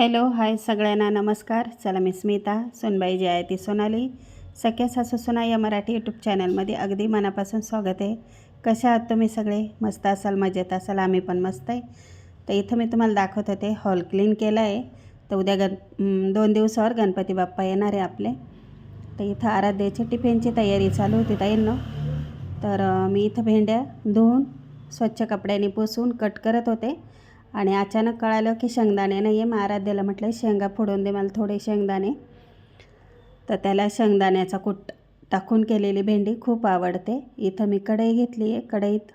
Hello hi सगळ्यांना नमस्कार. चला मी स्मिता सोनबाई जी आहे ती सोनाली. सख्या सासू सोना या मराठी यूट्यूब चॅनलमध्ये अगदी मनापासून स्वागत आहे. कशा आहात तुम्ही सगळे? मस्त असाल मजेत असाल आम्ही पण मस्त आहे. तर इथं मी तुम्हाला दाखवत होते हॉल क्लीन केला आहे. तर उद्या गण दोन दिवसावर गणपती बाप्पा येणार आहे आपले. तर इथं आराध्याची टिफिनची तयारी चालू होती ताईंनो. तर मी इथं भेंड्या धुवून स्वच्छ कपड्याने पुसून कट करत होते. आणि अचानक कळालं की शेंगदाणे नाही आहे मग आराध्याला म्हटलं शेंगा फोडून दे मला थोडे शेंगदाणे. तर त्याला शेंगदाण्याचा कुट टाकून केलेली भेंडी खूप आवडते. इथं मी कढई घेतली आहे. कढईत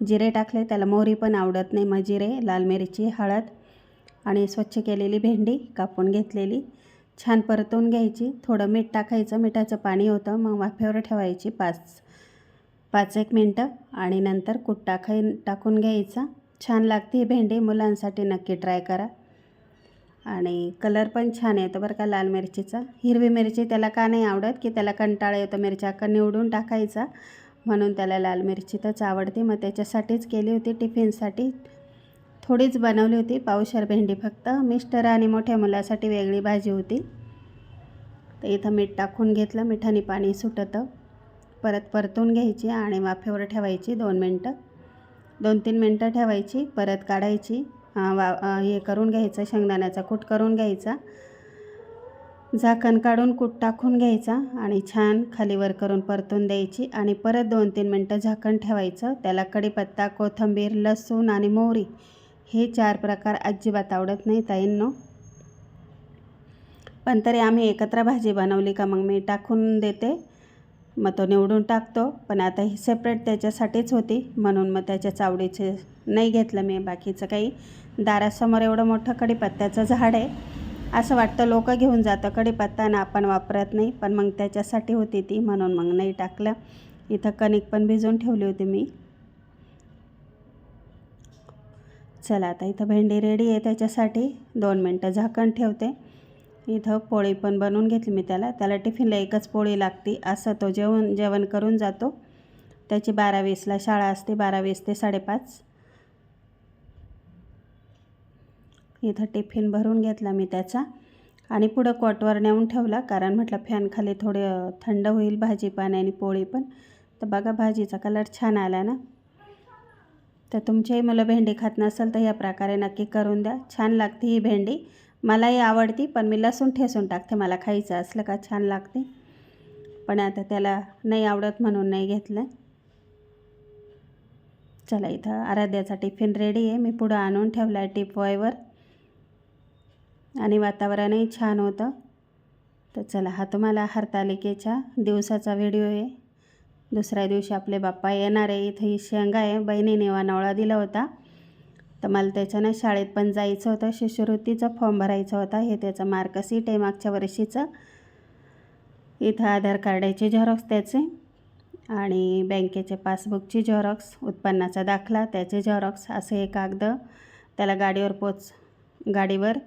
जिरे टाकले. त्याला मोहरी पण आवडत नाही. मग जिरे लाल मिरची हळद आणि स्वच्छ केलेली भेंडी कापून घेतलेली. छान परतून घ्यायची. थोडं मीठ टाकायचं. मिठाचं पाणी होतं. मग वाफेवर ठेवायची पाच पाच एक मिनटं आणि नंतर कूट टाकाय टाकून घ्यायचा. छान लागते ही भेंडी मुलांसाठी नक्की ट्राय करा. आणि कलर पण छान येतो बरं का लाल मिरचीचा. हिरवी मिरची त्याला का नाही आवडत की त्याला कंटाळा येतो मिरच्या का निवडून टाकायचा. म्हणून त्याला लाल मिरची तरच आवडते. मग त्याच्यासाठीच केली होती टिफिनसाठी. थोडीच बनवली होती पावशर भेंडी फक्त. मिस्टर आणि मोठ्या मुलासाठी वेगळी भाजी होती. तर इथं मीठ टाकून घेतलं. मिठाने पाणी सुटतं. परत परतून घ्यायची आणि वाफेवर ठेवायची दोन मिनटं. दोन तीन मिनटं ठेवायची परत काढायची. वा हे करून घ्यायचं शेंगदाण्याचा कूट करून घ्यायचा. झाकण काढून कूट टाकून घ्यायचा आणि छान खालीवर करून परतून द्यायची आणि परत दोन तीन मिनटं झाकण ठेवायचं. त्याला कढीपत्ता कोथिंबीर लसूण आणि मोहरी हे चार प्रकार अजिबात आवडत नाही ताईंनो. पण तरी आम्ही एकत्र भाजी बनवली का मग मी टाकून देते. मग तो निवडून टाकतो. पण आता ही सेपरेट त्याच्यासाठीच होती. म्हणून मग त्याच्या चावडीचे नाही घेतलं मी. बाकीचं काही दारासमोर एवढं मोठं कढीपत्त्याचं झाड आहे. असं वाटतं लोक घेऊन जातं कढीपत्ता ना आपण वापरत नाही. पण मग त्याच्यासाठी होती ती. म्हणून मग नाही टाकलं. इथं कणिक पण भिजवून ठेवली होती मी. चला आता इथं भेंडी रेडी आहे त्याच्यासाठी. दोन मिनटं झाकण ठेवते. इथं पोळी पण बनवून घेतली मी त्याला. त्याला टिफिनला एकच पोळी लागते. असं तो जेवण जेवण करून जातो. त्याची बारा वीसला शाळा असते बारा वीस ते साडेपाच. इथं टिफिन भरून घेतला मी त्याचा. आणि पुढं कॉटवर नेऊन ठेवला कारण म्हटलं फॅन खाली थोडे थंड होईल भाजी पाण्याने पोळी पण. तर बघा भाजीचा कलर छान आला ना. तर तुमच्याही मुलं भेंडी खात नसेल तर या प्रकारे नक्की करून द्या. छान लागते ही भेंडी. मलाही आवडती पण मी लसूण ठेसून टाकते. मला खायचं असलं का छान लागते. पण आता त्याला नाही आवडत म्हणून नाही घेतलं. चला इथं आराध्याचा टिफिन रेडी आहे. मी पुढं आणून ठेवला आहे टिपवायवर आणि वातावरणही छान होतं. तर चला हा तुम्हाला हरतालिकेच्या दिवसाचा व्हिडिओ आहे. दुसऱ्या दिवशी आपले बाप्पा येणार आहे. इथं ही शेंगा आहे. बहिणीने वानवळा दिला होता. तर मला त्याच्यानं शाळेत पण जायचं होतं. शिष्यवृत्तीचा फॉर्म भरायचा होता. हे त्याचं मार्कशीट आहे मागच्या वर्षीचं. इथं आधार कार्डाचे झेरॉक्स त्याचे. आणि बँकेचे पासबुकची झेरॉक्स उत्पन्नाचा दाखला त्याचे झेरॉक्स असे हे कागद. त्याला गाडीवर पोच गाडीवर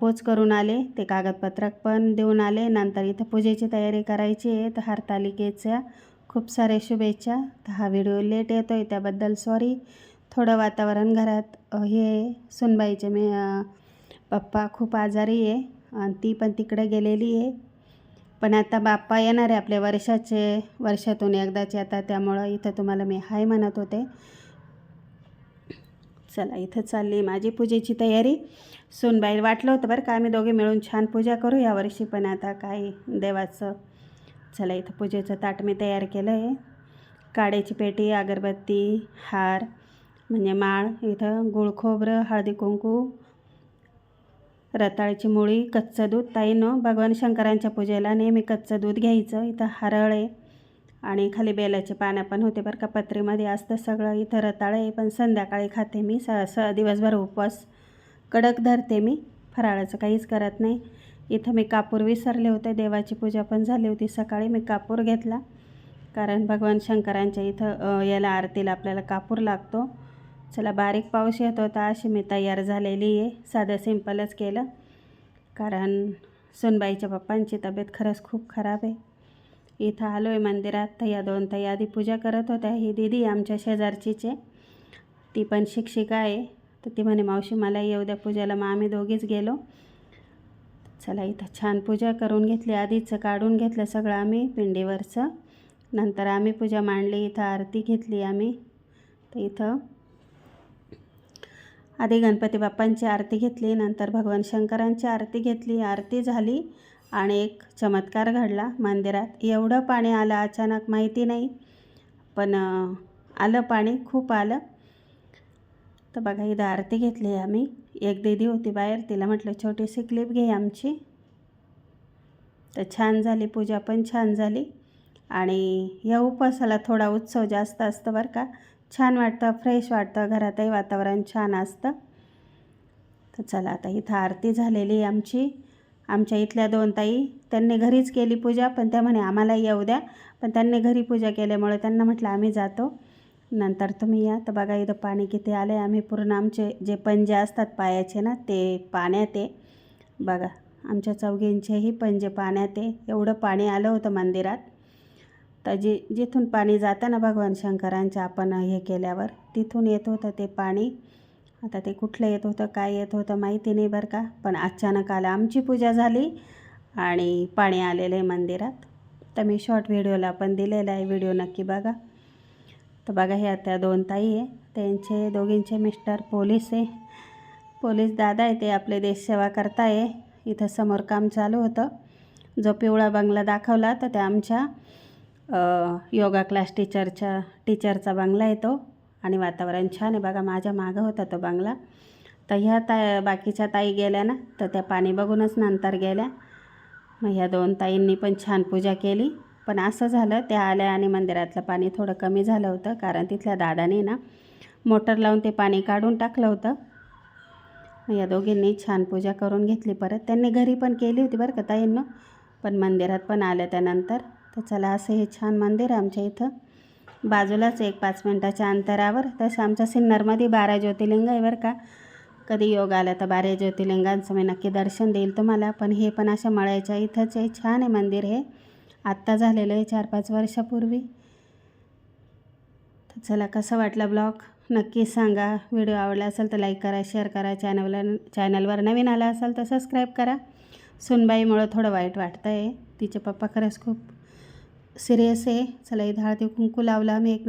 पोच करून आले. ते कागदपत्रक पण देऊन आले. नंतर इथं पूजेची तयारी करायची आहे. तर हरतालिकेच्या खूप साऱ्या शुभेच्छा. तर हा व्हिडिओ लेट येतो आहे त्याबद्दल सॉरी थोडं वातावरण घरात हे आहे. सुनबाईचे मी पप्पा खूप आजारी आहे आणि ती पण तिकडे गेलेली आहे. पण आता बाप्पा येणार आहे आपल्या वर्षाचे वर्षातून एकदाचे आता त्यामुळं इथं तुम्हाला मी हाय म्हणत होते. चला इथं चालली माझी पूजेची तयारी. सुनबाई वाटलं होतं बरं का आम्ही दोघे मिळून छान पूजा करू यावर्षी पण आता काय देवाचं चला इथं पूजेचं ताट मी तयार केलं आहे. काड्याची पेटी अगरबत्ती हार म्हणजे माळ इथं गुळ खोबरं हळदी कुंकू रताळीची मुळी कच्चं दूध. ताईनं भगवान शंकरांच्या पूजेला नेहमी कच्चं दूध घ्यायचं. इथं हरळ आहे आणि खाली बेलाचे पानं पण होते बरं का पत्रीमध्ये. असतं सगळं. इथं रताळं आहे पण संध्याकाळी खाते मी. स स दिवसभर उपवास कडक धरते मी. फराळाचं काहीच करत नाही. इथं मी कापूर विसरले होते. देवाची पूजा पण झाली होती सकाळी. मी कापूर घेतला. कारण भगवान शंकरांच्या इथं याला आरतीला आपल्याला कापूर लागतो. चला बारीक पाऊस येत होता अशी मी तयार झालेली आहे. साधं सिंपलच केलं. कारण सुनबाईच्या पप्पांची तब्येत खरंच खूप खराब आहे. इथं आलो आहे मंदिरात तर या दोन ताई आधी पूजा करत होत्या. ही दिदी आमच्या शेजारचीच आहे. ती पण शिक्षिका आहे. तर ती म्हणे मावशी मला येऊ द्या पूजाला. मग आम्ही दोघीच गेलो. चला इथं छान पूजा करून घेतली. आधीचं काढून घेतलं सगळं आम्ही पिंडीवरचं. नंतर आम्ही पूजा मांडली. इथं आरती घेतली आम्ही. तर इथं आधी गणपती बाप्पांची आरती घेतली नंतर भगवान शंकरांची आरती घेतली आरती झाली आणि एक चमत्कार घडला मंदिरात. एवढं पाणी आलं अचानक माहिती नाही पण आलं पाणी खूप आलं. तर बघा इथं आरती घेतली आम्ही. एक दीदी होती बाहेर तिला म्हटलं छोटीशी क्लिप घे आमची. तर छान झाली पूजा पण छान झाली. आणि या उपवासाला थोडा उत्सव जास्त असतं बरं का. छान वाटतं फ्रेश वाटतं घरातही वातावरण छान असतं. तर चला आता इथं आरती झालेली आहे आमची. आमच्या इथल्या दोन ताई त्यांनी घरीच केली पूजा पण त्या म्हणे आम्हाला येऊ द्या. पण त्यांनी घरी पूजा केल्यामुळे त्यांना म्हटलं आम्ही जातो. नंतर तुम्ही या. तर बघा इथं पाणी किती आलं आहे आम्ही पूर्ण आमचे जे पंजे असतात पायाचे ना ते पाण्यात आहे. बघा आमच्या चौघींचेही पंजे पाण्यात आहे. एवढं पाणी आलं होतं मंदिरात. तर जे जिथून पाणी जातं ना भगवान शंकरांच्या आपण हे केल्यावर तिथून येत होतं ते पाणी. आता ते कुठलं येत होतं काय येत होतं माहिती नाही बरं का. पण अचानक आलं आमची पूजा झाली आणि पाणी आलेलं आहे मंदिरात. तर मी शॉर्ट व्हिडिओला पण दिलेला आहे व्हिडिओ नक्की बघा. तर बघा हे आता दोन ताई आहे त्यांचे दोघींचे मिस्टर पोलीस आहे. पोलीस दादा आहे ते आपले देशसेवा करताय. इथं समोर काम चालू होतं. जो पिवळा बंगला दाखवला तर त्या आमच्या. योगा क्लास टीचरच्या टीचरचा बंगला आहे तो. आणि वातावरण छान आहे. बघा माझ्या मागं होता तो बंगला. तर ह्या ता बाकीच्या ताई गेल्या ना तर त्या पाणी बघूनच नंतर गेल्या. मग ह्या दोन ताईंनी पण छान पूजा केली. पण असं झालं त्या आल्या आणि मंदिरातलं पाणी थोडं कमी झालं होतं कारण तिथल्या दादाने ना मोटर लावून ते पाणी काढून टाकलं होतं. या दोघींनी छान पूजा करून घेतली परत. त्यांनी घरी पण केली होती बरं का ताईंनं. पण मंदिरात पण आल्या त्यानंतर. तर चला असं हे छान मंदिर आहे आमच्या इथं. बाजूलाच एक पाच मिनटाच्या अंतरावर. तसं आमच्या सिन्नरमध्ये बारा ज्योतिर्लिंग आहे बरं का. कधी योग आला तर बारा ज्योतिर्लिंगांचं मी नक्की दर्शन देईल तुम्हाला. पण हे पण अशा मळ्याच्या इथंच आहे. छान आहे मंदिर हे. आत्ता झालेलं आहे चार पाच वर्षापूर्वी. तर चला कसं वाटलं ब्लॉग? नक्की सांगा. व्हिडिओ आवडला असेल तर लाईक करा शेअर करा. चॅनलला चॅनलवर नवीन आला असाल तर सबस्क्राईब करा. सुनबाईमुळं थोडं वाईट वाटतं आहे तिचे पप्पा खरंच खूप सिरियस आहे चला इथं हळदी कुंकू लावला मी एकमेक